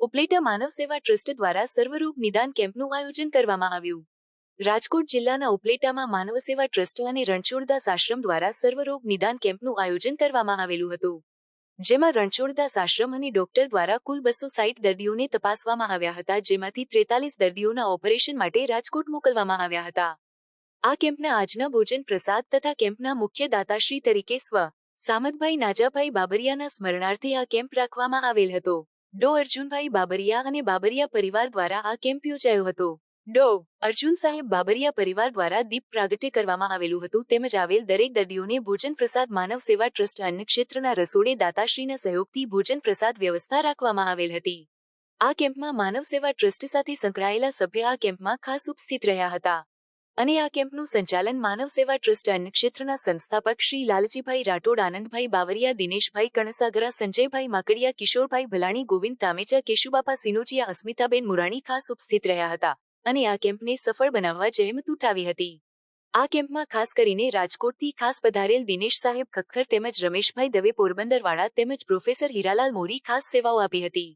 ઉપલેટા માનવ સેવા ટ્રસ્ટ દ્વારા સર્વરોગ નિદાન કેમ્પનું આયોજન કરવામાં આવ્યું. રાજકોટ જિલ્લાના ઉપલેટામાં માનવ સેવા ટ્રસ્ટ અને રણછોડદાસ આશ્રમ દ્વારા સર્વરોગ નિદાન કેમ્પનું આયોજન કરવામાં આવેલું હતું. જેમાં રણછોડદાસ આશ્રમ અને ડોક્ટર દ્વારા કુલ બસો સાઈઠ દર્દીઓને તપાસવામાં આવ્યા હતા, જેમાંથી ત્રેતાલીસ દર્દીઓના ઓપરેશન માટે રાજકોટ મોકલવામાં આવ્યા હતા. આ કેમ્પના આજના ભોજન પ્રસાદ તથા કેમ્પના મુખ્ય દાતાશ્રી તરીકે સ્વ સામતભાઈ નાજાભાઈ બાબરિયાના સ્મરણાર્થે આ કેમ્પ રાખવામાં આવેલ હતો. ડો અર્જુનભાઈ બાબરિયા અને બાબરિયા પરિવાર દ્વારા આ કેમ્પ યોજાયો હતો. ડો અર્જુન સાહેબ બાબરિયા પરિવાર દ્વારા દીપ પ્રાગટ્ય કરવામાં આવેલું હતું તેમજ આવેલ દરેક દર્દીઓને ભોજન પ્રસાદ માનવ સેવા ટ્રસ્ટ અન્ય ક્ષેત્રના રસોડે દાતાશ્રીના સહયોગથી ભોજન પ્રસાદ વ્યવસ્થા રાખવામાં આવેલ હતી. આ કેમ્પમાં માનવ સેવા ટ્રસ્ટ સાથે સંકળાયેલા સભ્ય આ કેમ્પમાં ખાસ ઉપસ્થિત રહ્યા હતા. અને આ કેમ્પનું સંચાલન માનવ સેવા ટ્રસ્ટ અન્ન ક્ષેત્રના સંસ્થાપક શ્રી લાલજીભાઈ રાઠોડ, આનંદભાઈ બાવરિયા, દિનેશભાઈ કણસાગરા, સંજયભાઈ માકડિયા, કિશોરભાઈ ભલાણી, ગોવિંદ તામેચા, કેશુબાપા સિનોજીયા, અસ્મિતાબેન મુરાણી ખાસ ઉપસ્થિત રહ્યા હતા અને આ કેમ્પને સફળ બનાવવા જહેમત ઉઠાવી હતી. આ કેમ્પમાં ખાસ કરીને રાજકોટથી ખાસ પધારેલ દિનેશ સાહેબ ખખ્ખર તેમજ રમેશભાઈ દવે પોરબંદરવાળા તેમજ પ્રોફેસર હીરાલાલ મોરી ખાસ સેવાઓ આપી હતી.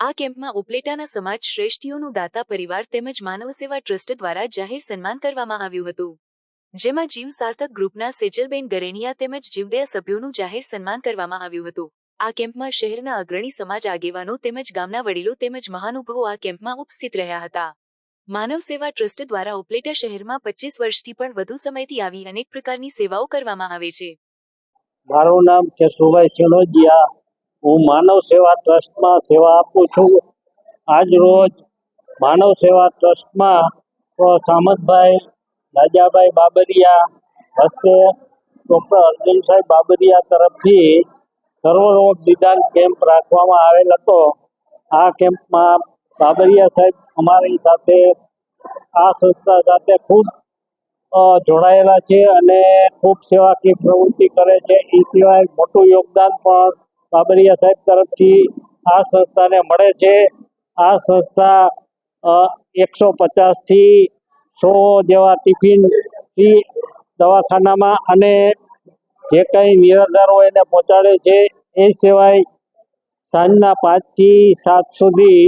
આ કેમ્પમાં ઉપલેટાના સમાજ શ્રેષ્ઠીઓનું દાતા પરિવાર તેમજ માનવ સેવા ટ્રસ્ટ દ્વારા જાહેર સન્માન કરવામાં આવ્યું હતું. જેમાં જીવ સાર્થક ગ્રુપના સેજલબેન ગરેણિયા તેમજ જીવદયા સભ્યોનું જાહેર સન્માન કરવામાં આવ્યું હતું. આ કેમ્પમાં શહેરના અગ્રણી સમાજ આગેવાનો તેમજ ગામના વડીલો તેમજ મહાનુભાવો આ કેમ્પમાં ઉપસ્થિત રહ્યા હતા. માનવ સેવા ટ્રસ્ટ દ્વારા ઉપલેટા શહેરમાં પચીસ વર્ષથી પણ વધુ સમયથી આવી અનેક પ્રકારની સેવાઓ કરવામાં આવે છે. મારું નામ કેશુભાઈ સિનોજિયા હું માનવ સેવા ટ્રસ્ટમાં સેવા આપું છું. આજ રોજ માનવ સેવા ટ્રસ્ટમાં સામતભાઈ, રાજાભાઈ બાબરિયા, હસ્તે ડૉક્ટર અર્જુન સાહેબ બાબરિયા તરફથી સર્વરોગ નિદાન કેમ્પ રાખવામાં આવેલ હતો. આ કેમ્પમાં બાબરિયા સાહેબ અમારી સાથે, આ સંસ્થા સાથે ખૂબ જોડાયેલા છે અને ખૂબ સેવાકીય પ્રવૃત્તિ કરે છે. એ સિવાય મોટું યોગદાન પણ બાબરિયા સાહેબ તરફથી આ સંસ્થાને મળે છે. આ સંસ્થા એકસો પચાસથી સો જેવા ટિફિન દવાખાનામાં અને જે કંઈ નિરાધાર એને પહોંચાડે છે, એ સિવાય સાંજના પાંચથી સાત સુધી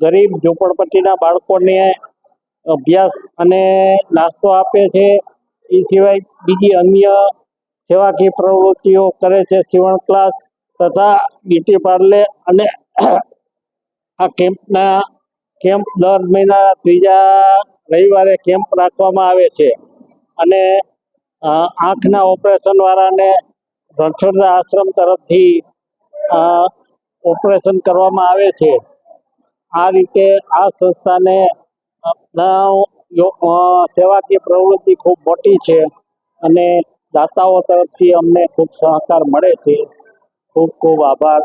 ગરીબ ઝૂંપડપટ્ટીના બાળકોને અભ્યાસ અને નાસ્તો આપે છે. એ સિવાય બીજી અન્ય સેવાકીય પ્રવૃત્તિઓ કરે છે. સીવણ ક્લાસ તથા બ્યુટી પાર્લર અને આ કેમ્પના કેમ્પ દર મહિના ત્રીજા રવિવારે કેમ્પ રાખવામાં આવે છે. અને આંખના ઓપરેશનવાળાને વાળાને આશ્રમ તરફથી ઓપરેશન કરવામાં આવે છે. આ રીતે આ સંસ્થાને સેવાકીય પ્રવૃત્તિ ખૂબ મોટી છે અને દાતાઓ તરફથી અમને ખૂબ સહકાર મળે છે. ખૂબ ખૂબ આભાર.